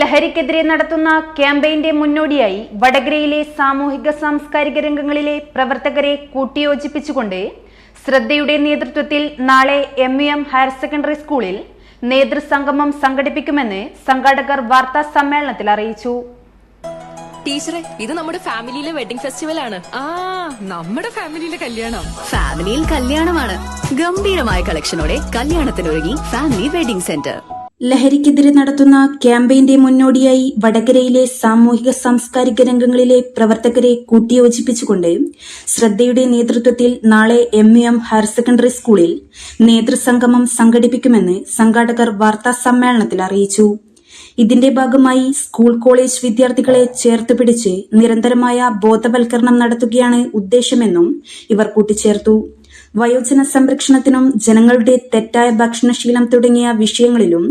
ലഹരിക്കെതിരെ നടത്തുന്ന ക്യാമ്പയിന്റെ മുന്നോടിയായി വടകരയിലെ സാമൂഹിക സാംസ്കാരിക രംഗങ്ങളിലെ പ്രവർത്തകരെ കൂട്ടിയോജിപ്പിച്ചുകൊണ്ട് ശ്രദ്ധയുടെ നേതൃത്വത്തിൽ നാളെ M U M higher secondary സ്കൂളിൽ നേതൃസംഗമം സംഘടിപ്പിക്കുമെന്ന് സംഘാടകർ വാർത്താ സമ്മേളനത്തിൽ അറിയിച്ചു. ടീച്ചറെ ഇത് നമ്മുടെ ഫാമിലിയിലെ വെഡിംഗ് ഫെസ്റ്റിവൽ ആണ്. ആ നമ്മുടെ ഫാമിലിയിലെ കല്യാണം. ഫാമിലിയിൽ കല്യാണമാണ്. ഗംഭീരമായ കളക്ഷനോടെ കല്യാണത്തിനൊരുങ്ങി ഫാമിലി വെഡിംഗ് സെന്റർ. ലഹരിക്കെതിരെ നടത്തുന്ന ക്യാമ്പയിന്റെ മുന്നോടിയായി വടകരയിലെ സാമൂഹിക സാംസ്കാരിക രംഗങ്ങളിലെ പ്രവർത്തകരെ കൂട്ടിയോജിപ്പിച്ചുകൊണ്ട് ശ്രദ്ധയുടെ നേതൃത്വത്തിൽ നാളെ M U M higher secondary സ്കൂളിൽ നേതൃസംഗമം സംഘടിപ്പിക്കുമെന്ന് സംഘാടകർ വാർത്താ സമ്മേളനത്തിൽ അറിയിച്ചു. ഇതിന്റെ ഭാഗമായി സ്കൂൾ കോളേജ് വിദ്യാർത്ഥികളെ ചേർത്ത് പിടിച്ച് നിരന്തരമായ ബോധവൽക്കരണം നടത്തുകയാണ് ഉദ്ദേശമെന്നും ഇവർ കൂട്ടിച്ചേർത്തു. വയോജന സംരക്ഷണത്തിനും ജനങ്ങളുടെ തെറ്റായ ഭക്ഷണശീലം തുടങ്ങിയ വിഷയങ്ങളിലും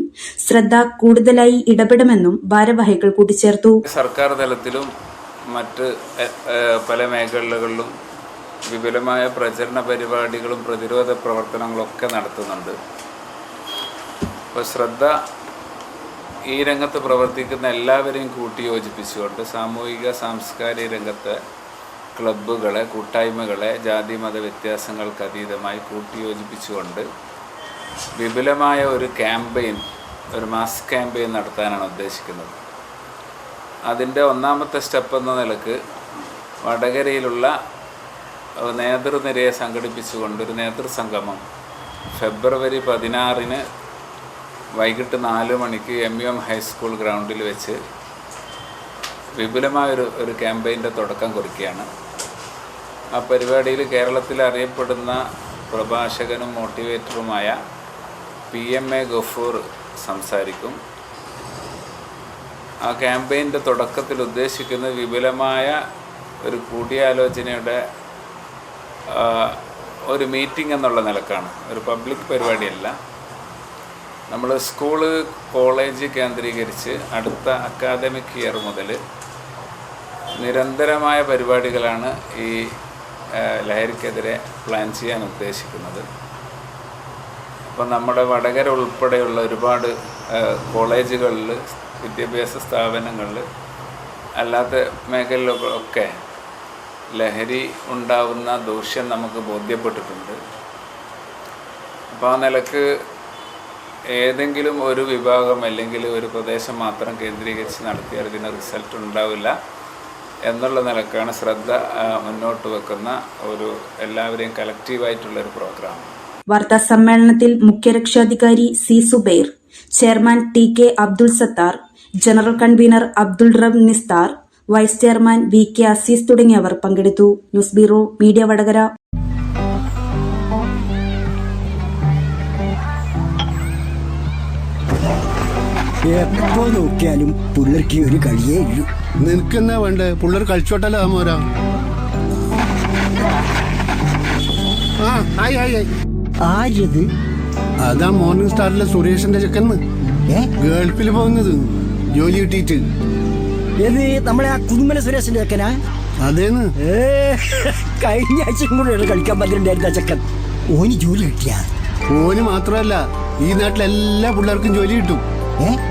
ശ്രദ്ധ കൂടുതലായി ഇടപെടുമെന്നും ഭാരവാഹികൾ കൂട്ടിച്ചേർത്തു. സർക്കാർ തലത്തിലും മറ്റ് പല മേഖലകളിലും വിപുലമായ പ്രചരണ പരിപാടികളും പ്രതിരോധ പ്രവർത്തനങ്ങളും ഒക്കെ നടത്തുന്നുണ്ട്. അപ്പോൾ ശ്രദ്ധ ഈ രംഗത്ത് പ്രവർത്തിക്കുന്ന എല്ലാവരെയും കൂട്ടിയോജിപ്പിച്ചുകൊണ്ട് സാമൂഹിക സാംസ്കാരിക രംഗത്തെ ക്ലബ്ബുകളെ കൂട്ടായ്മകളെ ജാതി മത വ്യത്യാസങ്ങൾക്ക് അതീതമായി കൂട്ടിയോജിപ്പിച്ചുകൊണ്ട് വിപുലമായ ഒരു ക്യാമ്പയിൻ ഒരു മാസ് ക്യാമ്പയിൻ നടത്താനാണ് ഉദ്ദേശിക്കുന്നത്. അതിന്റെ ഒന്നാമത്തെ സ്റ്റെപ്പ് എന്ന നിലയ്ക്ക് വടകരയിലുള്ള നേതൃനിരയെ സംഘടിപ്പിച്ചുകൊണ്ട് ഒരു നേതൃസംഗമം ഫെബ്രുവരി പതിനാറിന് വൈകിട്ട് നാല് മണിക്ക് എം യു എം ഹൈസ്കൂൾ ഗ്രൗണ്ടിൽ വെച്ച് വിപുലമായൊരു ഒരു ക്യാമ്പയിന്റെ തുടക്കം കുറിക്കുകയാണ്. ആ പരിപാടിയിൽ കേരളത്തിൽ അറിയപ്പെടുന്ന പ്രഭാഷകനും മോട്ടിവേറ്ററുമായ പി എം എ ഗഫൂർ സംസാരിക്കും. ആ ക്യാമ്പയിന്റെ തുടക്കത്തിൽ ഉദ്ദേശിക്കുന്ന വിപുലമായ ഒരു കൂടിയാലോചനയുടെ ഒരു മീറ്റിംഗ് എന്നുള്ള നിലക്കാണ്. ഒരു പബ്ലിക് പരിപാടിയല്ല. നമ്മൾ സ്കൂൾ കോളേജ് കേന്ദ്രീകരിച്ച് അടുത്ത അക്കാദമിക് ഇയർ മുതൽ നിരന്തരമായ പരിപാടികളാണ് ഈ ലഹരിക്കെതിരെ പ്ലാൻ ചെയ്യാൻ ഉദ്ദേശിക്കുന്നത്. അപ്പോൾ നമ്മുടെ വടകര ഉൾപ്പെടെയുള്ള ഒരുപാട് കോളേജുകളിൽ വിദ്യാഭ്യാസ സ്ഥാപനങ്ങളിൽ അല്ലാത്ത മേഖലകളൊക്കെ ലഹരി ഉണ്ടാവുന്ന ദൂഷ്യം നമുക്ക് ബോധ്യപ്പെട്ടിട്ടുണ്ട്. അപ്പോൾ ആ നിലയ്ക്ക് ഏതെങ്കിലും ഒരു വിഭാഗം അല്ലെങ്കിൽ ഒരു പ്രദേശം മാത്രം കേന്ദ്രീകരിച്ച് നടത്തിയാൽ ഇതിന് റിസൾട്ട് ഉണ്ടാവില്ല. എന്നുള്ള നിലക്കാണ് ശ്രദ്ധ മുന്നോട്ട് വെക്കുന്ന ഒരു എല്ലാവരെയും കളക്റ്റീവായിട്ടുള്ള ഒരു പ്രോഗ്രാം വാർത്താ സമ്മേളനത്തിൽ മുഖ്യരക്ഷാധികാരി C Zubair chairman T K Abdul Sattar general convener Abdul Rab Nisthar vice chairman V K Aziz തുടങ്ങിയവർ പങ്കെടുത്തു. News bureau media Vadakara. എപ്പോ നോക്കിയാലും പുള്ളർക്ക് ഒരു കളിയേ ഇല്ലു. നിനക്കെന്നാ വേണ്ടേ? പുള്ളർ കളിച്ചോട്ടല്ലോ മോരാ? ആ ആയി ആയി ഹായ് ആരത് അതാ മോർണിംഗ് സ്റ്റാറിലെ സുരേഷിന്റെ ചെക്കന്ന് ഏ? ഗൾഫിൽ പോകുന്നത്. ജോലി കിട്ടിയിട്ട്. ഏത് നമ്മളെ ആ കുന്നുമല സുരേഷിന്റെ ചെക്കനാ? അതേന്ന്. ഏ കഴിഞ്ഞ ആഴ്ചയും കൂടെ കളിക്കാൻ പന്ത്രണ്ടായിരുന്ന ചെക്കൻ. ഓന് ജോലി കിട്ടിയ? ഓന് മാത്രമല്ല ഈ നാട്ടിലെല്ലാ പിള്ളേർക്കും ജോലി കിട്ടും. ഏ?